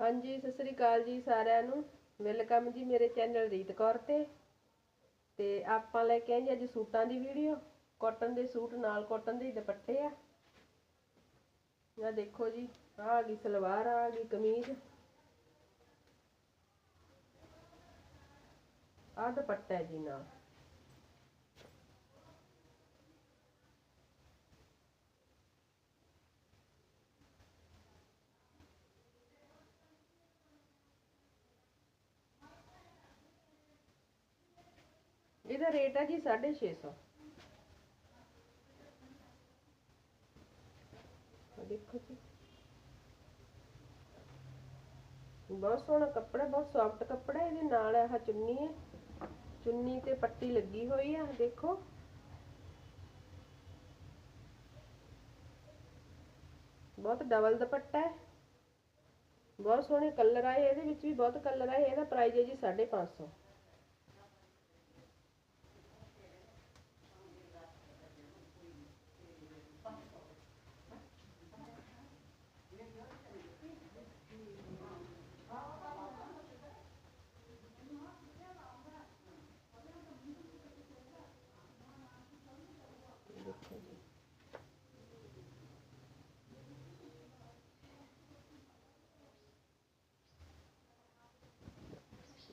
ਹਾਂਜੀ, ਸਤਿ ਸ੍ਰੀ ਅਕਾਲ ਜੀ ਸਾਰਿਆਂ ਨੂੰ। ਵੈਲਕਮ ਜੀ ਮੇਰੇ ਚੈਨਲ ਰੀਤ ਕੌਰ ਤੇ। ਤੇ ਆਪਾਂ ਲੈ ਕੇ ਆਏ ਜੀ ਅੱਜ ਸੂਟਾਂ ਦੀ ਵੀਡੀਓ। ਕਾਟਨ ਦੇ ਸੂਟ, ਨਾਲ ਕਾਟਨ ਦੇ ਦੁਪੱਟੇ ਆ। ਇਹ ਦੇਖੋ ਜੀ ਆ ਗਈ ਸਲਵਾਰ ਆ ਗਈ ਕਮੀਜ਼। ਆਹ ਦੁਪੱਟਾ ਜੀ ਨਾਲ। ਇਹਦਾ ਰੇਟ ਹੈ ਜੀ 650 ਆ ਦੇਖੋ ਜੀ। ਬਹੁਤ ਸੋਹਣਾ ਕੱਪੜਾ, ਬਹੁਤ ਸੌਫਟ ਕੱਪੜਾ ਇਹਦੇ ਨਾਲ, ਆਹ ਚੁੰਨੀ ਹੈ। ਚੁੰਨੀ ਤੇ ਪੱਟੀ ਲੱਗੀ ਹੋਈ ਆ ਦੇਖੋ। ਬਹੁਤ ਡਬਲ ਦੁਪੱਟਾ ਹੈ। ਬਹੁਤ ਸੋਹਣੇ ਕਲਰ ਆਏ, ਇਹਦੇ ਵਿੱਚ ਵੀ ਬਹੁਤ ਕਲਰ ਆਏ, ਇਹਦਾ ਪ੍ਰਾਈਸ ਹੈ ਜੀ 550 ਦੇਖੋ ਜੀ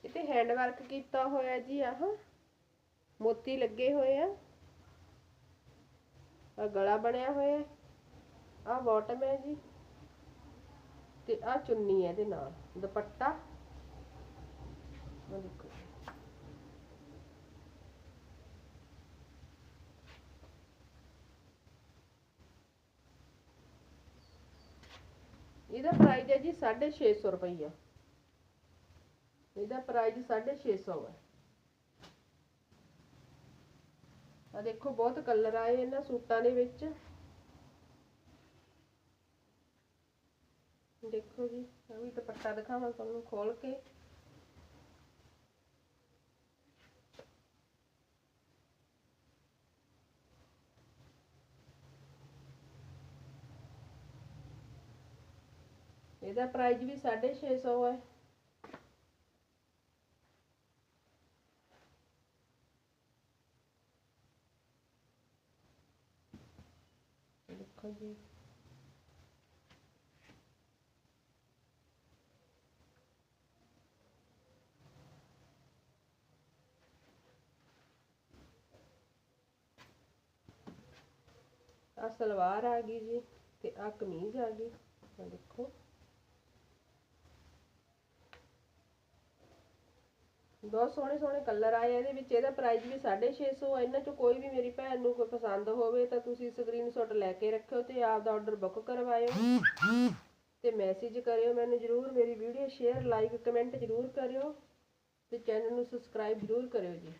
ਇਹ ਤੇ ਹੈਂਡ ਵਰਕ ਕੀਤਾ ਹੋਇਆ ਜੀ ਆਹ। ਮੋਤੀ ਲੱਗੇ ਹੋਏ ਆ। ਆ ਗਲਾ ਬਣਿਆ ਹੋਇਆ। ਆ ਬਾਟਮ ਹੈ ਜੀ। ਤੇ ਆ ਚੁੰਨੀ ਹੈ ਇਹਦੇ ਨਾਲ, ਦੁਪੱਟਾ। ਆ ਦੇਖੋ। ਇਹਦਾ ਪ੍ਰਾਈਸ ਹੈ ਜੀ 650 ਰੁਪਈਆ। ਇਹਦਾ ਪ੍ਰਾਈਸ 650 ਹੈ ਆ। ਦੇਖੋ, ਬਹੁਤ ਕਲਰ ਆਏ ਇਹਨਾਂ ਸੂਟਾਂ ਦੇ ਵਿੱਚ। ਦੇਖੋ ਜੀ ਆ ਵੀ ਦੁਪੱਟਾ ਦਿਖਾਵਾਂ ਤੁਹਾਨੂੰ ਖੋਲ ਕੇ। ਇਹਦਾ ਪ੍ਰਾਈਸ ਵੀ 650 ਹੈ ਦੇਖੋ ਜੀ ਆ ਸਲਵਾਰ ਆ ਗਈ ਜੀ ਤੇ ਆ ਕਮੀਜ਼ ਆ ਗਈ। ਆ ਦੇਖੋ। ਬਹੁਤ ਸੋਹਣੇ ਸੋਹਣੇ ਕਲਰ ਆਏ ਇਹਦੇ ਵਿੱਚ ਇਹਦਾ ਪ੍ਰਾਈਸ ਵੀ 650 ਹੈ ਇਹਨਾਂ ਚੋਂ ਕੋਈ ਵੀ ਮੇਰੀ ਭੈਣ ਨੂੰ ਕੋਈ ਪਸੰਦ ਹੋਵੇ ਤਾਂ ਤੁਸੀਂ ਸਕਰੀਨਸ਼ਾਟ ਲੈ ਕੇ ਰੱਖਿਓ ਤੇ ਆਪ ਦਾ ਆਰਡਰ ਬੁੱਕ ਕਰਵਾਇਓ। ਤੇ ਮੈਸੇਜ ਕਰਿਓ ਮੈਨੂੰ ਜਰੂਰ, ਮੇਰੀ ਵੀਡੀਓ ਸ਼ੇਅਰ ਲਾਈਕ ਕਮੈਂਟ ਜਰੂਰ ਕਰਿਓ ਤੇ ਚੈਨਲ ਨੂੰ ਸਬਸਕ੍ਰਾਈਬ ਜਰੂਰ ਕਰਿਓ ਜੀ।